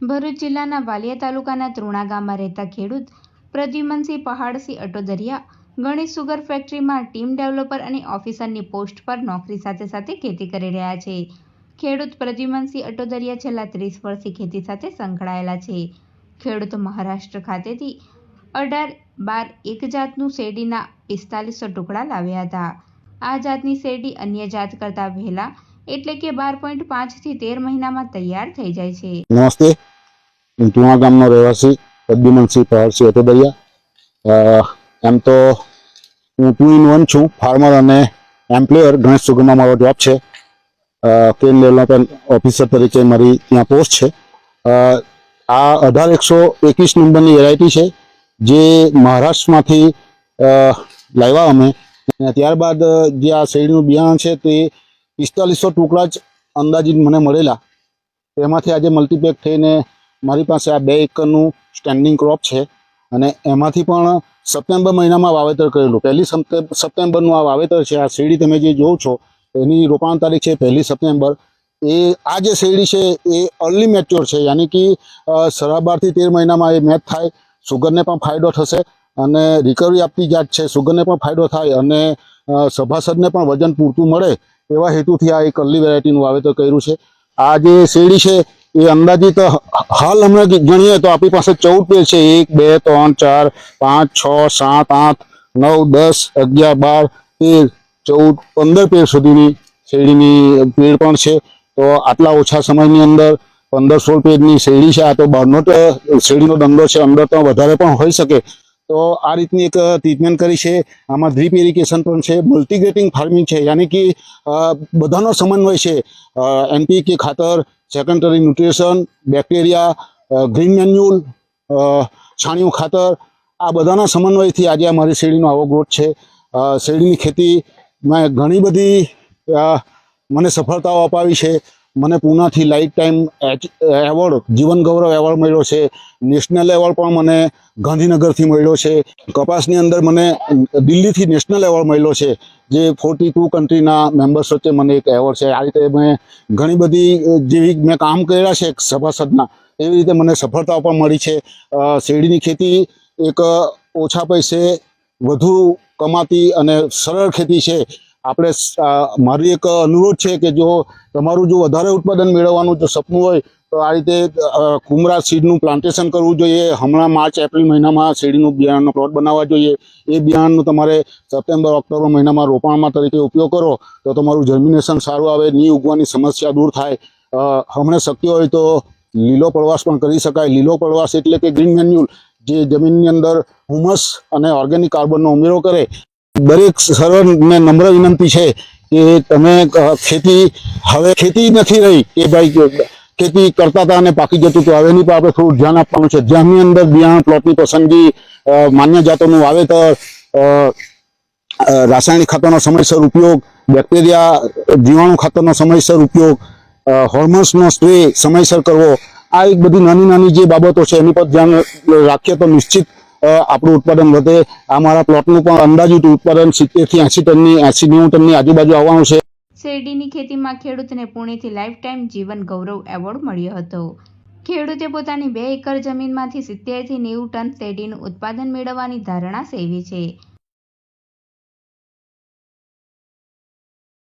ભરૂચ જિલ્લાના વાલિયા તાલુકાના તૃણા ગામમાં રહેતા ખેડૂત પ્રદ્યુમનસિંહ પહાડસિંહ અટોદરિયા ગણેશ સુગર ફેક્ટરીમાં ટીમ ડેવલપર અને ઓફિસરની પોસ્ટ પર નોકરી સાથે સાથે ખેતી કરી રહ્યા છે. ખેડૂત પ્રદ્યુમનસિંહ અટોદરિયા છેલ્લા ત્રીસ વર્ષથી ખેતી સાથે સંકળાયેલા છે. ખેડૂત મહારાષ્ટ્ર ખાતેથી અઢાર બાર એક જાતનું શેરડીના પિસ્તાલીસો ટુકડા લાવ્યા હતા. આ જાતની શેરડી અન્ય જાત કરતાં વહેલા એટલે કે બાર પોઈન્ટ પાંચથી તેર મહિનામાં તૈયાર થઈ જાય છે. નમસ્તે હું તુણા ગામનો રહેવાસી પ્રદ્યુમનસિંહ પ્રહરસિંહ અટોદરિયા એમ તો હું ટુ ઇન વન છું, ફાર્મર અને એમ્પ્લોયર. ગણેશ સુગમમાં મારો જોબ છે. કેન ડેવલપમેન્ટ ઓફિસર તરીકે મારી ત્યાં પોસ્ટ છે. આ અઢાર એકસો એકવીસ નંબરની વેરાયટી છે, જે મહારાષ્ટ્રમાંથી લાવ્યા અમે. અને ત્યારબાદ, જે આ શેરડીનું બિયારણ છે તે પિસ્તાલીસો ટુકડા જ અંદાજિત મને મળેલા. એમાંથી આજે મલ્ટીપેક થઈને મારી પાસે આ બે એકરનું સ્ટેન્ડિંગ ક્રોપ છે અને એમાંથી પણ સપ્ટેમ્બર મહિનામાં વાવેતર કરેલું. પહેલી સપ્ટેમ્બર સપ્ટેમ્બરનું આ વાવેતર છે, આ શેરડી તમે જે જોવો છો, એની રોપાણ તારીખ છે પહેલી સપ્ટેમ્બર. એ, આ જે શેરડી છે એ અર્લી મેચ્યોર છે, યાની કે સાડા બારથી તેર મહિનામાં એ મેચ થાય, સુગરને પણ ફાયદો થશે અને રિકવરી આપતી જાત છે, સુગરને પણ ફાયદો થાય અને સભાસદને પણ વજન પૂરતું મળે એવા હેતુથી આ એક અર્લી વેરાયટીનું વાવેતર કર્યું છે. આ જે શેરડી છે એ અંદાજિત હાલ અમે ગણીએ તો આપણી પાસે ચૌદ પેર છે. એક, બે, ત્રણ, ચાર, પાંચ, છ, સાત, આઠ, નવ, દસ, અગિયાર, બાર, તેર, ચૌદ, પંદર પેર સુધીની શેરડીની પેડ પણ છે. તો આટલા ઓછા સમયની અંદર પંદર, સોળ પેજની શેરડી છે. આ તો બહારનો શેરડીનો ધંધો છે. અંદર તો વધારે પણ હોઈ શકે. તો આ રીતની એક ટ્રીટમેન્ટ કરી છે. આમાં ડ્રીપ ઇરિગેશન પણ છે. મલ્ટીગ્રેટિંગ ફાર્મિંગ છે. યાની કે બધાનો સમન્વય છે. એનપી કે ખાતર secondary nutrition bacteria green manure છાણિયું ખાતર, આ બધાના સમન્વયથી આજે આ મારી શેરડીનો આવો ગ્રોથ છે. શેરડીની ખેતીમાં ઘણી બધી મને સફળતાઓ અપાવી છે. મને પૂનાથી લાઈફ ટાઈમ એવોર્ડ જીવન ગૌરવ એવોર્ડ મળ્યો છે. નેશનલ એવોર્ડ પણ મને ગાંધીનગરથી મળ્યો છે. કપાસની અંદર મને દિલ્હીથી નેશનલ એવોર્ડ મળ્યો છે. જે ફોર્ટી ટુ કન્ટ્રીના મેમ્બર્સ વચ્ચે મને એક એવોર્ડ છે. આ રીતે મેં ઘણી બધી જેવી મેં કામ કર્યા છે સભાસદના, એવી રીતે મને સફળતાઓ પણ મળી છે. શેરડીની ખેતી એક ઓછા પૈસે વધુ કમાતી અને સરળ ખેતી છે. આપણે મારી એક અનુરોધ છે કે જો તમારું જો વધારે ઉત્પાદન મેળવવાનું જો સપનું હોય, તો આ રીતે કુમરા સીડનું પ્લાન્ટેશન કરવું જોઈએ. હમણાં માર્ચ, એપ્રિલ મહિનામાં શેરડીનું બિયારણનો પ્લોટ બનાવવા જોઈએ. એ બિયારણનું તમારે સપ્ટેમ્બર, ઓક્ટોબર મહિનામાં રોપાણમાં તરીકે ઉપયોગ કરો, તો તમારું જર્મિનેશન સારું આવે, ની ઉગવાની સમસ્યા દૂર થાય. હમણાં શક્ય હોય તો લીલો પ્રવાસ પણ કરી શકાય. લીલો પ્રવાસ એટલે કે ગ્રીન મેન્યુલ જે જમીનની અંદર હુમસ અને ઓર્ગેનિક કાર્બનનો ઉમેરો કરે. દરેક સરળ ને નમ્ર વિનંતી છે કે તમે ખેતી હવે ખેતી નથી રહી કે ભાઈ ખેતી કરતા હતા અને પાકી જતું હતું. હવે એની પર આપણે થોડું ધ્યાન આપવાનું છે. ધ્યાનની અંદર બિયારણ પ્લોટની પસંદગી માન્ય જાતોનું વાવેતર રાસાયણિક ખાતરનો સમયસર ઉપયોગ, બેક્ટેરિયા, જીવાણુ ખાતરનો સમયસર ઉપયોગ હોર્મોન્સનો સ્પ્રે સમયસર કરવો, આ એક બધી નાની નાની જે બાબતો છે એની પર ધ્યાન રાખીએ તો નિશ્ચિત આપણું ઉત્પાદન વધે. અમારા પ્લોટનું પણ અંદાજિત ઉત્પાદન સિત્તેરથી એંસી ટનની, એંસી નેવું ટનની આજુબાજુ આવવાનું છે. શેરડીની ખેતીમાં ખેડૂતને પુણેથી લાઈફ ટાઈમ જીવન ગૌરવ એવોર્ડ મળ્યો હતો. ખેડૂતે પોતાની બે એકર જમીનમાંથી સિત્તેરથી નેવું ટન શેરડીનું ઉત્પાદન મેળવવાની ધારણા સેવી છે.